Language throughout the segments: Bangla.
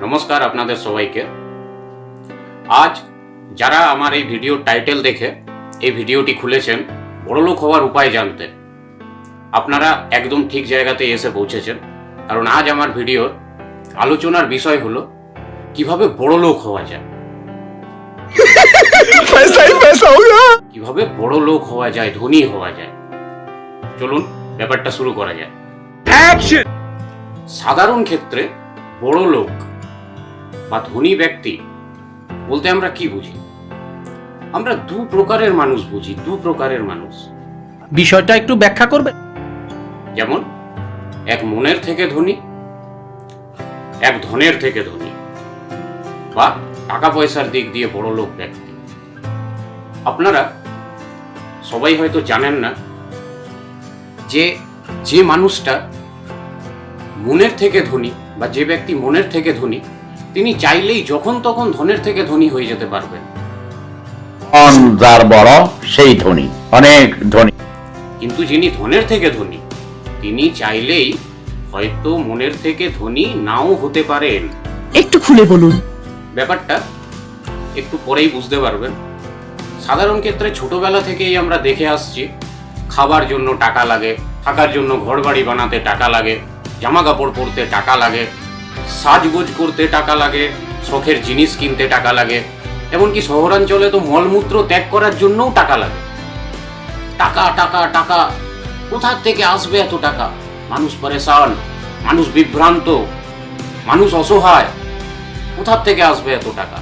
নমস্কার আপনাদের সবাইকে। আজ যারা আমার এই ভিডিও টাইটেল দেখে এই ভিডিওটি খুলেছেন বড়লোক হওয়ার উপায় জানতে আপনারা একদম ঠিক জায়গাতে এসে পৌঁছেছেন। কারণ আজ আমার ভিডিওর আলোচনার বিষয় হলো কীভাবে বড় লোক হওয়া যায়। কীভাবে বড় লোক হওয়া যায় ধনী হওয়া যায়। চলুন ব্যাপারটা শুরু করা যায় সাধারণ ক্ষেত্রে বড় লোক বা ধনী ব্যক্তি বলতে আমরা কি বুঝি? আমরা দু প্রকারের মানুষ বুঝি দু প্রকারের মানুষ। বিষয়টা একটু ব্যাখ্যা করবে? যেমন এক মনের থেকে ধনী এক ধনের থেকে ধনী বা টাকা পয়সার দিক দিয়ে বড় লোক ব্যক্তি। আপনারা সবাই হয়তো জানেন না যে যে মানুষটা মনের থেকে ধনী বা যে ব্যক্তি মনের থেকে ধনী তিনি চাইলেই যখন তখন ধনের থেকে ধনী হয়ে যেতে পারবেন। ধন যার বড় সেই ধনী অনেক ধনী। কিন্তু যিনি ধনের থেকে ধনী তিনি চাইলেই হয়তো মনের থেকে ধনী নাও হতে পারেন। একটু খুলে বলুন। ব্যাপারটা একটু পরেই বুঝতে পারবেন। সাধারণ ক্ষেত্রে ছোটবেলা থেকেই আমরা দেখে আসছি খাবার জন্য টাকা লাগে থাকার জন্য ঘরবাড়ি বানাতে টাকা লাগে জামা কাপড় পরতে টাকা লাগে সাজগোজ করতে টাকা লাগে শখের জিনিস কিনতে টাকা লাগে এমনকি শহরাঞ্চলে তো মলমূত্র ত্যাগ করার জন্যও টাকা লাগে। টাকা টাকা টাকা কোথার থেকে আসবে এত টাকা? মানুষ পরেশান মানুষ বিভ্রান্ত মানুষ অসহায় কোথার থেকে আসবে এত টাকা?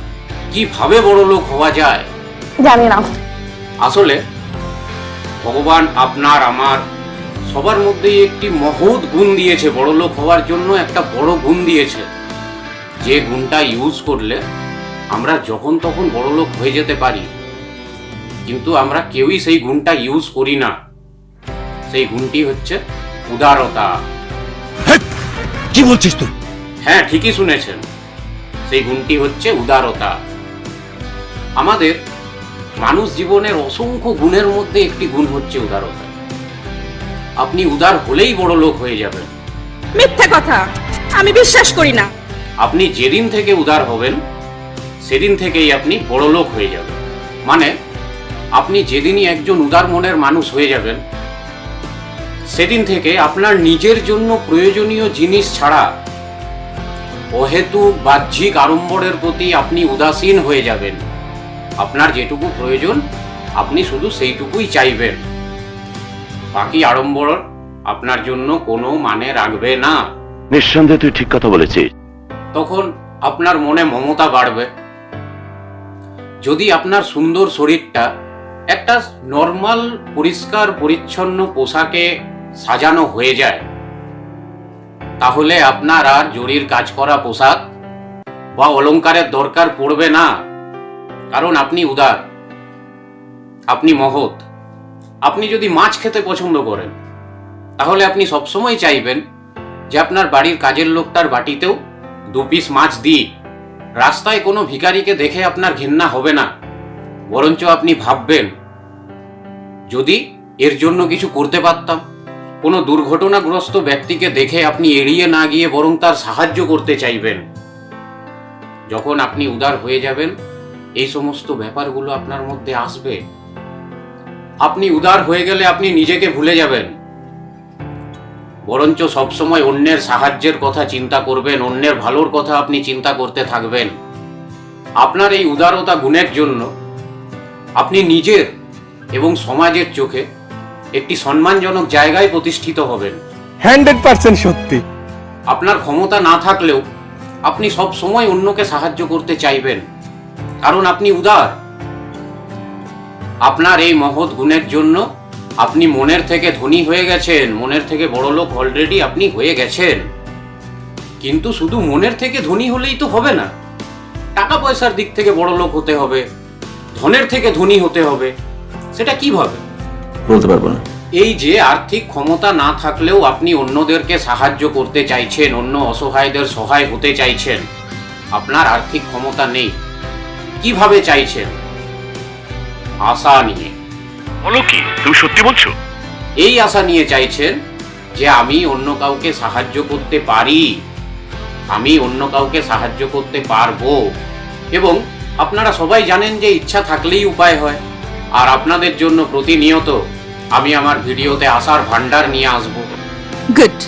কীভাবে বড় লোক হওয়া যায়? জানি না। আসলে ভগবান আপনার আমার সবার মধ্যেই একটি মহৎ গুণ দিয়েছে বড় লোক হওয়ার জন্য একটা বড় গুণ দিয়েছে। যে গুণটা ইউজ করলে আমরা যখন তখন বড় লোক হয়ে যেতে পারি। কিন্তু আমরা কেউই সেই গুণটা ইউজ করি না। সেই গুণটি হচ্ছে উদারতা। কি বলছিস তুই? হ্যাঁ ঠিকই শুনেছেন। সেই গুণটি হচ্ছে উদারতা। আমাদের মানুষ জীবনের অসংখ্য গুণের মধ্যে একটি গুণ হচ্ছে উদারতা। আপনি উদার হলেই বড় লোক হয়ে যাবেন। মিথ্যে কথা। আমি বিশ্বাস করি না। আপনি যেদিন থেকে উদার হবেন সেদিন থেকেই আপনি বড় লোক হয়ে যাবেন। মানে আপনি যেদিনই একজন উদার মনের মানুষ হয়ে যাবেন সেদিন থেকে আপনার নিজের জন্য প্রয়োজনীয় জিনিস ছাড়া অহেতুক বাহ্যিক আড়ম্বরের প্রতি আপনি উদাসীন হয়ে যাবেন। আপনার যেটুকু প্রয়োজন আপনি শুধু সেইটুকুই চাইবেন। বাকি আড়ম্বর আপনার জন্য কোনো মানে রাখবে না। নিঃসন্দেহে তুই ঠিক কথা বলেছিস। তখন আপনার মনে মমতা বাড়বে। যদি আপনার সুন্দর শরীরটা একটা নর্মাল পরিষ্কার পরিচ্ছন্ন পোশাকে সাজানো হয়ে যায় তাহলে আপনার আর জরির কাজ করা পোশাক বা অলংকারের দরকার পড়বে না। কারণ আপনি উদার আপনি মহৎ। আপনি যদি মাছ খেতে পছন্দ করেন, তাহলে আপনি সবসময় চাইবেন যে আপনার বাড়ির কাজের লোকটার বাটিতেও দু পিস মাছ দিই। রাস্তায় কোনো ভিখারিকে দেখে আপনার ঘেন্না হবে না। বরঞ্চ আপনি ভাববেন, যদি এর জন্য কিছু করতে পারতাম, কোনো দুর্ঘটনাগ্রস্ত ব্যক্তিকে দেখে আপনি এড়িয়ে না গিয়ে বরং তার সাহায্য করতে চাইবেন। যখন আপনি উদার হয়ে যাবেন, এই সমস্ত ব্যাপারগুলো আপনার মধ্যে আসবে। আপনি উদার হয়ে গেলে আপনি নিজেকে ভুলে যাবেন। বরঞ্চ সবসময় অন্যের সাহায্যের কথা চিন্তা করবেন অন্যের ভালোর কথা আপনি চিন্তা করতে থাকবেন। আপনার এই উদারতা গুণের জন্য আপনি নিজের এবং সমাজের চোখে একটি সম্মানজনক জায়গায় প্রতিষ্ঠিত হবেন। হান্ড্রেড পার্সেন্ট সত্যি। আপনার ক্ষমতা না থাকলেও আপনি সব সময় অন্যকে সাহায্য করতে চাইবেন। কারণ আপনি উদার। আপনার এই মহৎ গুণের জন্য আপনি মনের থেকে ধনী হয়ে গেছেন মনের থেকে বড় লোক অলরেডি আপনি হয়ে গেছেন। কিন্তু শুধু মনের থেকে ধনী হলেই তো হবে না। টাকা পয়সার দিক থেকে বড় লোক হতে হবে ধনের থেকে ধনী হতে হবে সেটা কীভাবে বলতে পারব না। এই যে আর্থিক ক্ষমতা না থাকলেও আপনি অন্যদেরকে সাহায্য করতে চাইছেন অন্য অসহায়দের সহায় হতে চাইছেন আপনার আর্থিক ক্ষমতা নেই। কীভাবে চাইছেন? আশা নিয়ে। বলো কি তুমি সত্যি বলছো? এই আশা নিয়ে চাইছেন যে আমি অন্য কাউকে সাহায্য করতে পারি। আমি অন্য কাউকে সাহায্য করতে পারব। এবং আপনারা সবাই জানেন যে ইচ্ছা থাকলেই উপায় হয়। আর আপনাদের জন্য প্রতিনিয়ত আমি আমার ভিডিওতে আসার ভান্ডার নিয়ে আসব। Good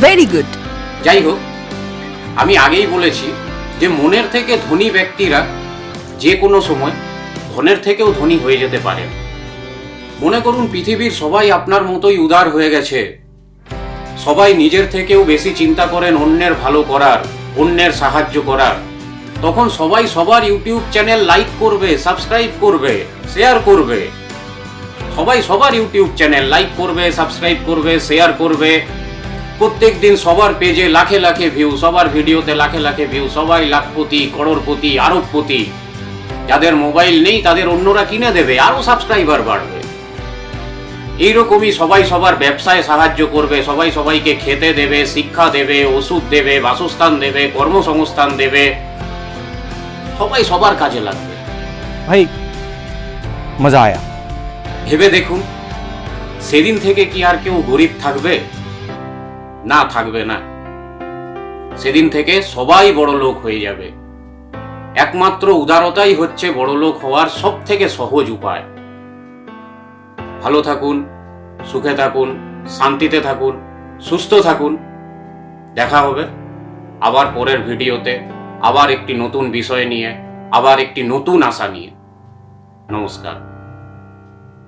very good. যাই হোক আমি আগেই বলেছি যে মনের থেকে ধনী ব্যক্তিরা যে কোনো সময় ধনের থেকেও ধনী হয়ে যেতে পারে। মনে করুন পৃথিবীর সবাই আপনার মতোই উদার হয়ে গেছে। সবাই নিজের থেকেও বেশি চিন্তা করেন অন্যের ভালো করার, অন্যের সাহায্য করার। তখন সবাই সবার ইউটিউব চ্যানেল লাইক করবে, সাবস্ক্রাইব করবে, শেয়ার করবে। সবাই সবার ইউটিউব চ্যানেল লাইক করবে, সাবস্ক্রাইব করবে, শেয়ার করবে। প্রত্যেক দিন সবার পেজে লাখে লাখে ভিউ সবার ভিডিওতে লাখে লাখে ভিউ সবাই লাখপতি, করোড়পতি, আরবপতি। যাদের মোবাইল নেই তাদের অন্যরা কিনে দেবে আরও সাবস্ক্রাইবার বাড়বে। এইরকমই সবাই সবার ব্যবসায় সাহায্য করবে সবাই সবাইকে খেতে দেবে শিক্ষা দেবে ওষুধ দেবে বাসস্থান দেবে কর্মসংস্থান দেবে। সবাই সবার কাজে লাগবে। ভাই মজা আয়া। ভেবে দেখুন সেদিন থেকে কি আর কেউ গরিব থাকবে? না থাকবে না। সেদিন থেকে সবাই বড় লোক হয়ে যাবে। একমাত্র উদারতাই হচ্ছে বড়লোক হওয়ার সব থেকে সহজ উপায়। ভালো থাকুন, সুখে থাকুন, শান্তিতে থাকুন, সুস্থ থাকুন। দেখা হবে আবার পরের ভিডিওতে, আবার একটি নতুন বিষয় নিয়ে, আবার একটি নতুন আশা নিয়ে। নমস্কার।